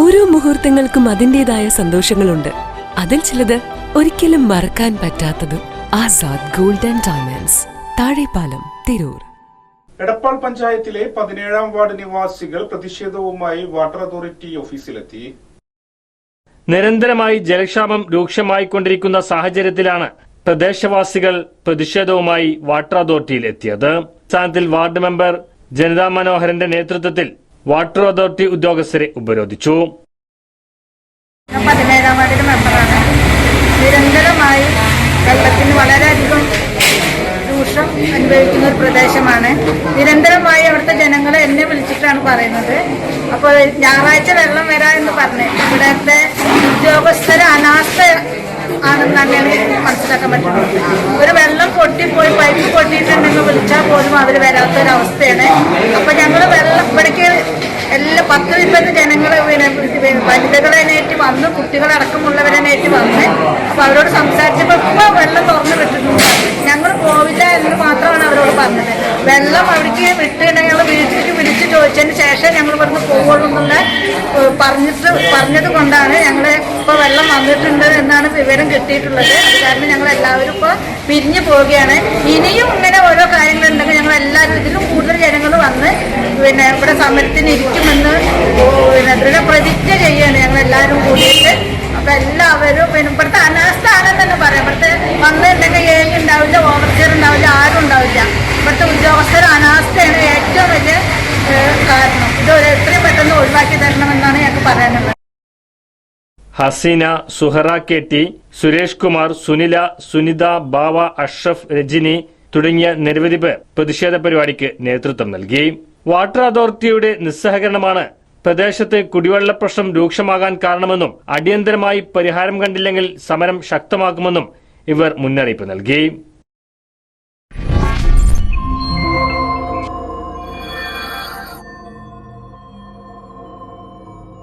മുഹൂർത്തങ്ങൾക്കും അതിന്റേതായ സന്തോഷങ്ങളുണ്ട്. അതിൽ ചിലത് ഒരിക്കലും മറക്കാൻ പറ്റാത്തതും Azad golden and diamonds Thazhepalam Tirur. Edappal പഞ്ചായത്തിലെ പതിനേഴാം വാർഡ് നിവാസികൾ പ്രതിഷേധവുമായി വാട്ടർ അതോറിറ്റി ഓഫീസിലെത്തി. നിരന്തരമായി ജലക്ഷാമം രൂക്ഷമായിക്കൊണ്ടിരിക്കുന്ന സാഹചര്യത്തിലാണ് പ്രദേശവാസികൾ പ്രതിഷേധവുമായി വാട്ടർ അതോറിറ്റിയിൽ എത്തിയത് സ്ഥാനത്തിൽ വാർഡ് മെമ്പർ ജനതാ മനോഹരന്റെ നേതൃത്വത്തിൽ വാട്ടർ അതോറിറ്റി ഉദ്യോഗസ്ഥരെ ഉപരോധിച്ചു. പതിനേഴാം വാർഡിലെ മെമ്പറാണ്. നിരന്തരമായി വെള്ളത്തിന് വളരെയധികം ദൂഷം അനുഭവിക്കുന്ന ഒരു പ്രദേശമാണ്. നിരന്തരമായി അവിടുത്തെ ജനങ്ങൾ എന്നെ വിളിച്ചിട്ടാണ് പറയുന്നത്. അപ്പോൾ ഞായറാഴ്ച വെള്ളം വരാ എന്ന് പറഞ്ഞ് ഇവിടുത്തെ ഉദ്യോഗസ്ഥരെ അനാസ്ഥ ആണെന്ന് തന്നെയാണ് മനസ്സിലാക്കാൻ പറ്റുന്നത്. ഒരു വെള്ളം പൊട്ടിപ്പോയി പൈപ്പ് പൊട്ടിയിട്ടുണ്ടെങ്കിൽ വിളിച്ചാൽ പോലും അവർ വരാത്തൊരവസ്ഥയാണ്. അപ്പൊ ഞങ്ങൾ വെള്ളം ഇവിടേക്ക് എല്ലാ പത്ത് ഇരുപത് ജനങ്ങൾ പിന്നെ വനിതകളെ നേറ്റി വന്ന് കുട്ടികളടക്കമുള്ളവരെ നേറ്റി വന്ന്. അപ്പൊ അവരോട് സംസാരിച്ചപ്പോൾ ഇപ്പൊ വെള്ളം തുറന്നു വിട്ടിട്ടുണ്ട്. ഞങ്ങൾ പോവില്ല എന്ന് മാത്രമാണ് അവരോട് പറഞ്ഞത്. വെള്ളം അവിടേക്ക് വിട്ടിട്ടുണ്ടെങ്കിൽ ഞങ്ങൾ വീട്ടിലേക്ക് വിളിച്ച് ചോദിച്ചതിന് ശേഷം ഞങ്ങൾ ഇവിടുന്ന് പോകുള്ളൂ എന്നുള്ള പറഞ്ഞിട്ട് പറഞ്ഞത് കൊണ്ടാണ് ഞങ്ങൾ ഇപ്പൊ വെള്ളം വന്നിട്ടുണ്ട് എന്നാണ് വിവരം കിട്ടിയിട്ടുള്ളത്. അത് കാരണം ഞങ്ങൾ എല്ലാവരും ഇപ്പൊ പിരിഞ്ഞു പോവുകയാണ്. ഇനിയും ഇങ്ങനെ ഓരോ കാര്യങ്ങളുണ്ടെങ്കിൽ ഞങ്ങൾ എല്ലാവരും ഇതിലും കൂടുതൽ പിന്നെ ഇവിടെ സമരത്തിന് ഇരിക്കുമെന്ന് പിന്നെ ദൃഢപ്രതിജ്ഞ ചെയ്യാണ് ഞങ്ങൾ എല്ലാവരും കൂടിയിട്ട്. അപ്പൊ എല്ലാവരും പിന്നെ ഇവിടുത്തെ അനാസ്ഥ ആണെന്ന് തന്നെ പറയാം. ഇവിടുത്തെ വന്നിട്ടുണ്ടെങ്കിൽ ഏ ഉണ്ടാവില്ല ഓവർസിയർ ഉണ്ടാവില്ല ആരും ഉണ്ടാവില്ല. ഇവിടുത്തെ ഉദ്യോഗസ്ഥർ അനാസ്ഥയാണ് ഏറ്റവും വലിയ കാരണം. ഇത് എത്രയും പെട്ടെന്ന് ഒഴിവാക്കി തരണമെന്നാണ് ഞങ്ങൾക്ക് പറയാനുള്ളത്. ഹസീന സുഹറ കെ ടി സുരേഷ് കുമാർ സുനില സുനിത ബാവ അഷ്റഫ് രജിനി തുടങ്ങിയ നിരവധി പേർ പ്രതിഷേധ പരിപാടിക്ക് നേതൃത്വം നൽകി. വാട്ടർ അതോറിറ്റിയുടെ നിസ്സഹകരണമാണ് പ്രദേശത്ത് കുടിവെള്ള പ്രശ്നം രൂക്ഷമാകാൻ കാരണമെന്നും അടിയന്തരമായി പരിഹാരം കണ്ടില്ലെങ്കിൽ സമരം ശക്തമാക്കുമെന്നും ഇവർ മുന്നറിയിപ്പ് നൽകി.